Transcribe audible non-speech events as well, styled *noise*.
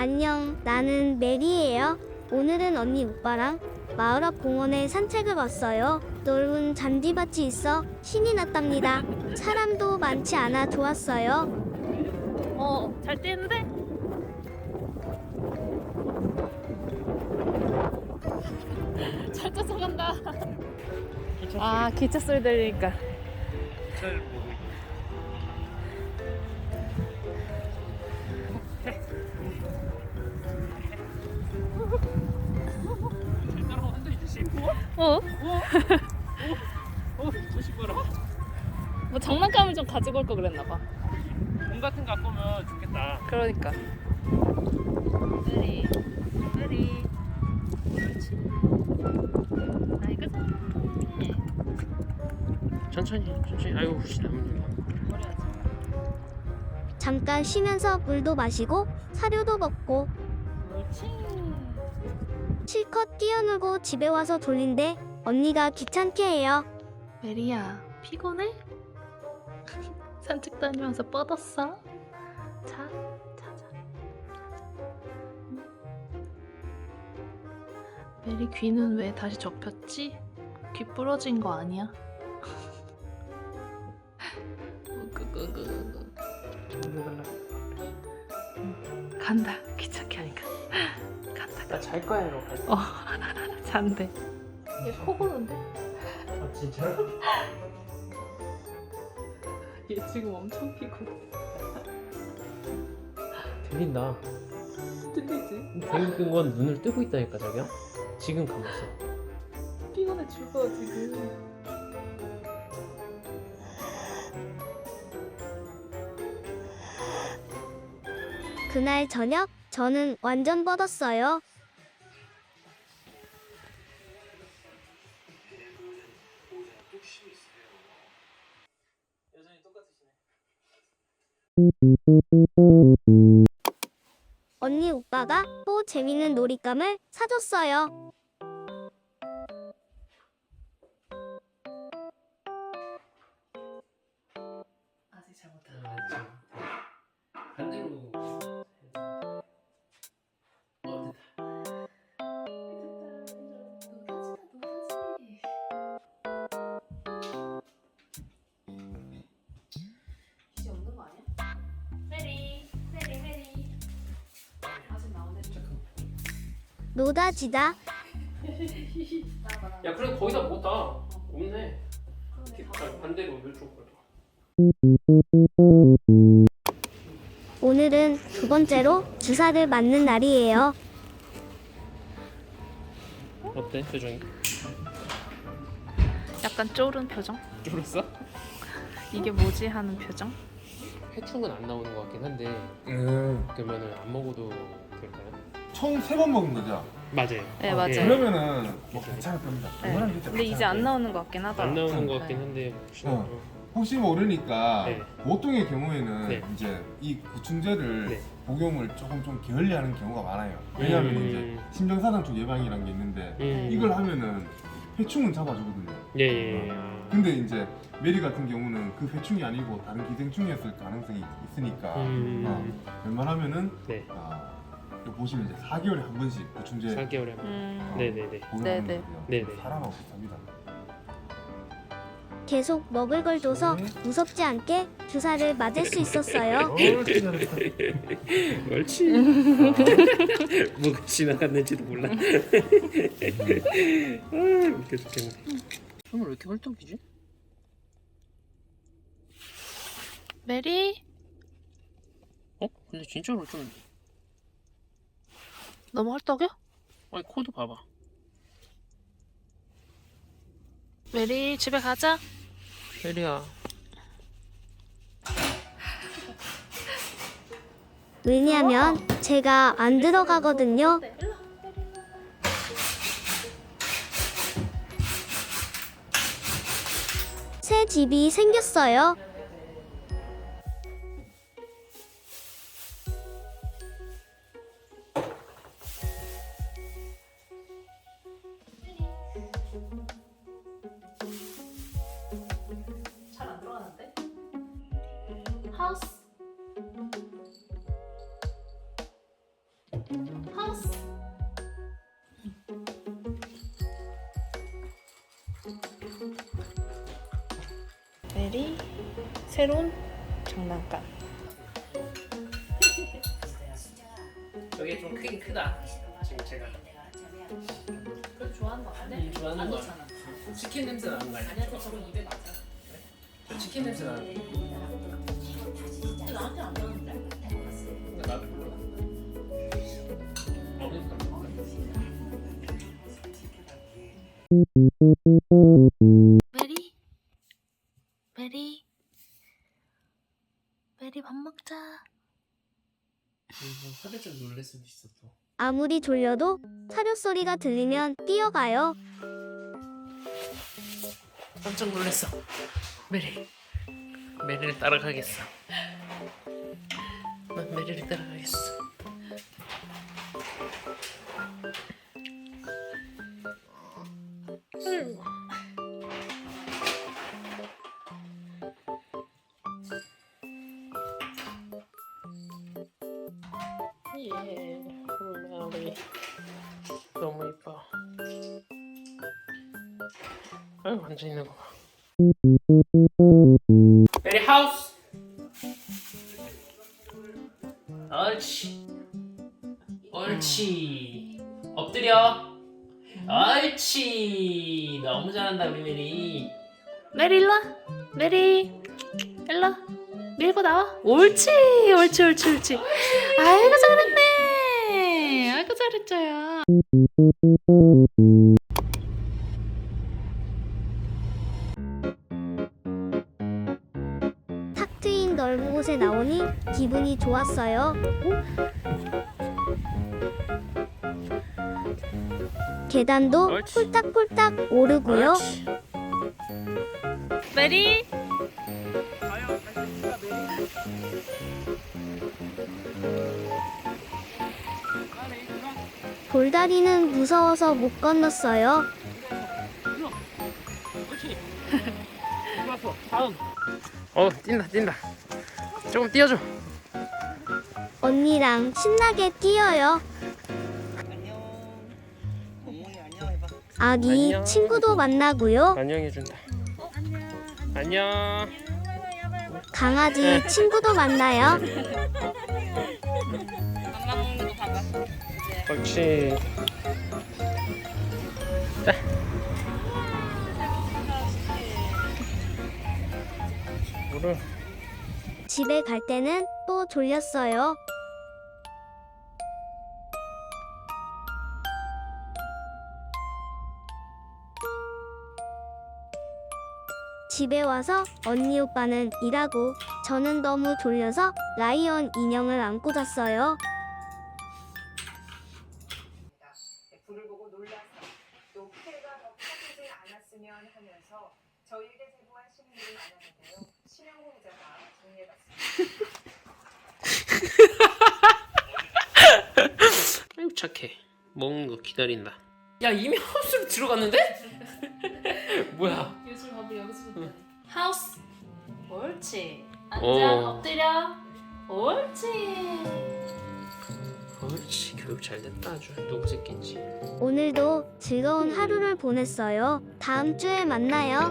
안녕, 나는 메리예요. 오늘은 언니 오빠랑 마을 앞 공원에 산책을 왔어요. 넓은 잔디밭이 있어 신이 났답니다. 사람도 많지 않아 좋았어요. 어, 잘 뛰는데? *laughs* 잘 쫓아간다. 아, 기차 소리 들리니까. 잘 어? 어, 조심 봐라. 뭐 장난감을 좀 가지고 올걸 그랬나 봐. 공 같은 거 갖고 오면 좋겠다. 그러니까. 으리. 그렇지. 아이고, 사랑해. 천천히, 천천히. 아이고, 혹시 머리 하지. 잠깐 쉬면서 물도 마시고 사료도 먹고 옳지. 실컷 뛰어놀고 집에 와서 졸린데 언니가 귀찮게 해요. 메리야, 피곤해? *laughs* 산책 다니면서 뻗었어? 자, 자, 자. 응? 메리 귀는 왜 다시 접혔지? 귀 부러진 거 아니야? *laughs* 간다. 귀찮게 하니까. 간다. 나잘 거야, 이거. 어, *laughs* 잔대. 얘코 고는데? 아, 진짜? 얘 지금 엄청 피곤해. 들린다. 들리지? 들린 건 눈을 뜨고 있다니까, 자기야. 지금 감았어. 피곤해 죽어 지금. 그날 저녁 저는 완전 뻗었어요. 언니 오빠가 또 재밌는 놀잇감을 사줬어요. 노다지다 야, 그래 거의 다 못다. 없네. 아, 반대로 이쪽. 오늘은 두 번째로 주사를 맞는 날이에요. 어때 표정이? 약간 쫄은 표정? 쫄았어? 이게 뭐지 하는 표정? 회충은 안 나오는 것 같긴 한데 음, 그러면은 안 먹어도? 총 세 번 먹은 거죠? 맞아요. 네, 맞아요. 그러면은 뭐 괜찮을 겁니다. 네. 그거는 진짜 근데 이제 괜찮을 안 거예요. 나오는 것 같긴 하더라. 안 나오는 것 네. 같긴 한데 혹시나 어. 혹시 모르니까 네. 보통의 경우에는 네. 이제 이 구충제를 네. 복용을 조금 좀 게을리하는 경우가 많아요. 왜냐하면 음. 이제 심장사상충 예방이라는 게 있는데 음. 이걸 하면은 회충은 잡아주거든요. 예, 예, 예. 아. 근데 이제 메리 같은 경우는 그 회충이 아니고 다른 기생충이었을 가능성이 있으니까 음. 어, 웬만하면은 네. 아, 여기 보시면 이제 4개월에 한 번씩 구충제 4개월에 한 번. 음. 네, 네, 네. 복용하는 네네. 거고요. 네네. 사람하고 비슷합니다. 계속 먹을 걸 줘서 무섭지 않게 주사를 맞을 수 있었어요. *laughs* *laughs* 옳지. *laughs* 뭐가 지나갔는지도 몰라. 아, 웃겨 죽겠네. 왜 이렇게 헐떡이지? 메리 어? 근데 진짜로 좀 너무 헐떡여? 아니 코도 봐봐. 메리 집에 가자. 혜리야. 왜냐면 제가 안 들어가거든요. 새 집이 생겼어요. 하우스 메리 새로운 장난감 여기 좀 크긴 크다. 지금 제가 그 좋아하는 거 아니야? 음, 좋아하는 거 치킨 냄새 나는 거 아니야? 아니야 저거 입에 맞아 저 치킨 냄새 나는 거. 나한테 안 나는데? 나도 몰라. 메리, 메리, 메리 밥 먹자. 살짝 놀랄 수도 있어 또. 아무리 졸려도 사료 소리가 들리면 뛰어가요. 깜짝 놀랐어. 메리. 메리를 따라가겠어. 난 메리를 따라가겠어. 예, 메리. 너무 이뻐. 아유 앉아 있는 거 봐. 메리 하우스. 옳지. 옳지. 엎드려. 옳지. 너무 잘한다 우리 메리. 메리 일로 와. 메리. 밀고 나와. 옳지, 옳지, 옳지, 옳지. 아이고 잘했네. 아이고 잘했죠요. 탁 트인 넓은 곳에 나오니 기분이 좋았어요. 계단도 옳지. 폴딱폴딱 오르고요. 옳지. 메리. 돌다리는 무서워서 못 건넜어요. 다음. 어 뛴다 뛴다. 조금 뛰어줘. 언니랑 신나게 뛰어요. 아기 안녕. 친구도 만나고요. 안녕 해준다. 안녕. 강아지 친구도 만나요. 옳지. 자. 물을 집에 갈 때는 또 졸렸어요. 집에 와서 언니 오빠는 일하고 저는 너무 졸려서 라이언 인형을 안고 잤어요. 불을 보고 놀라서 또 피해가 더 커지지 않았으면 하면서 저희에게 제보한 시민들이 많았는데요. 심영호 기자가 정리해봤습니다. *laughs* 아이고 착해. 먹는 거 기다린다. 야 이미 하우스로 들어갔는데? *laughs* 뭐야? 요즘 밥을 여기서 먹다니. 하우스. 옳지. 앉아. 어. 엎드려. 옳지. 옳지 교육 잘 됐다 아주 누구 새끼인지. 오늘도 즐거운 하루를 보냈어요. 다음 주에 만나요.